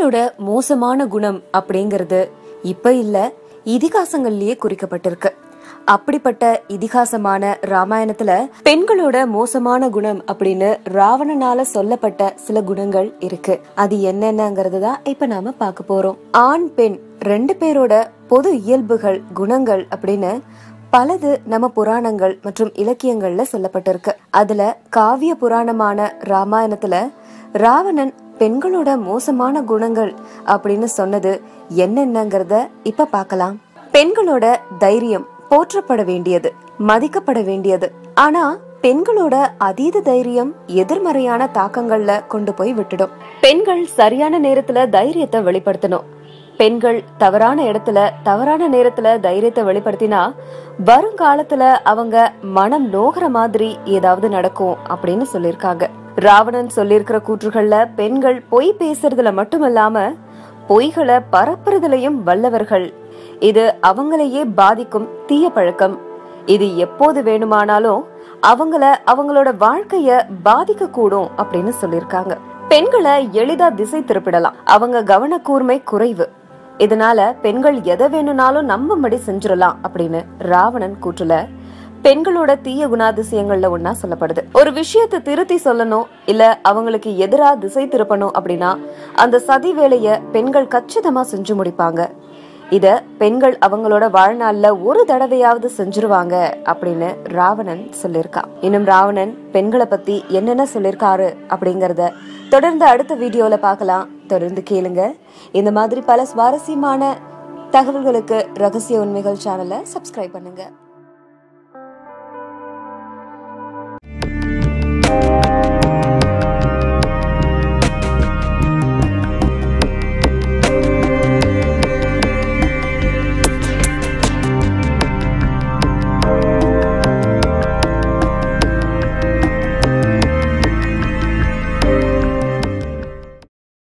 மக்களோட மோசமான குணம் அப்படிங்கறது இப்ப இல்ல இதிகாசங்கள்லயே குறிக்கப்பட்டிருக்கு. அப்படிப்பட்ட இதிகாசமான ராமாயணத்துல பெண்களோட மோசமான குணம் அப்படின்னு ராவணனால சொல்லப்பட்ட சில குணங்கள் இருக்கு. அது என்னென்னங்கிறது தான் இப்ப நாம பார்க்க போறோம். ஆண் பெண் ரெண்டு பேரோட பொது இயல்புகள் குணங்கள் அப்படின்னு பலது நம்ம புராணங்கள் மற்றும் இலக்கியங்கள்ல சொல்லப்பட்டிருக்கு. அதுல காவிய புராணமான ராமாயணத்துல ராவணன் பெண்களோட மோசமான குணங்கள் அப்படின்னு சொன்னது என்னென்னங்கறத இப்ப பார்க்கலாம். பெண்களோட தைரியம் போற்றப்பட வேண்டியது மதிக்கப்பட வேண்டியது. ஆனா பெண்களோட அதீத தைரியம் எதிர்மறையான தாக்கங்கள்ல கொண்டு போய் விட்டுடும். பெண்கள் சரியான நேரத்துல தைரியத்தை வெளிப்படுத்தணும். பெண்கள் தவறான இடத்துல தவறான நேரத்துல தைரியத்தை வெளிப்படுத்தினா வருங்காலத்துல அவங்க மனம் நோகிற மாதிரி ஏதாவது நடக்கும் அப்படின்னு சொல்லிருக்காங்க ராவணன் சொல்லியிருக்கிற கூற்றுகள்ல பெண்கள் பொய் பேசுறதுல மட்டுமல்லாம பொய்களை பரப்புறதுலயும் வல்லவர்கள். இது அவங்களையே பாதிக்கும் தீய பழக்கம். இது எப்போது வேணுமானாலும் அவங்கள அவங்களோட வாழ்க்கைய பாதிக்க கூடும் அப்படின்னு சொல்லிருக்காங்க. பெண்களை எளிதா திசை திருப்பிடலாம். அவங்க கவனக்கூர்மை குறைவு. இதனால பெண்கள் எதை வேணும்னாலும் நம்பும்படி செஞ்சிடலாம் அப்படின்னு ராவணன் கூற்றுல பெண்களோட தீய குணாதிசயங்கள்ல ஒன்னா சொல்லப்படுது. ஒரு விஷயத்தை திருத்தி சொல்லணும் இல்ல அவங்களுக்கு எதிரா திசை திருப்பணும் அப்படின்னா அந்த சதி வேலைய பெண்கள் கச்சிதமா செஞ்சு முடிப்பாங்க. இத பெண்கள் அவங்களோட வாழ்நாள்ல ஒரு தடவையாவது செஞ்சிருவாங்க அப்படின்னு ராவணன் சொல்லியிருக்கான் இன்னும் ராவணன் பெண்களை பத்தி என்னென்ன சொல்லிருக்காரு அப்படிங்கறத தொடர்ந்து அடுத்த வீடியோல பார்க்கலாம். தொடர்ந்து கேளுங்க. இந்த மாதிரி பல சுவாரஸ்யமான தகவல்களுக்கு ரகசிய உண்மைகள் சேனலை சப்ஸ்கிரைப் பண்ணுங்க.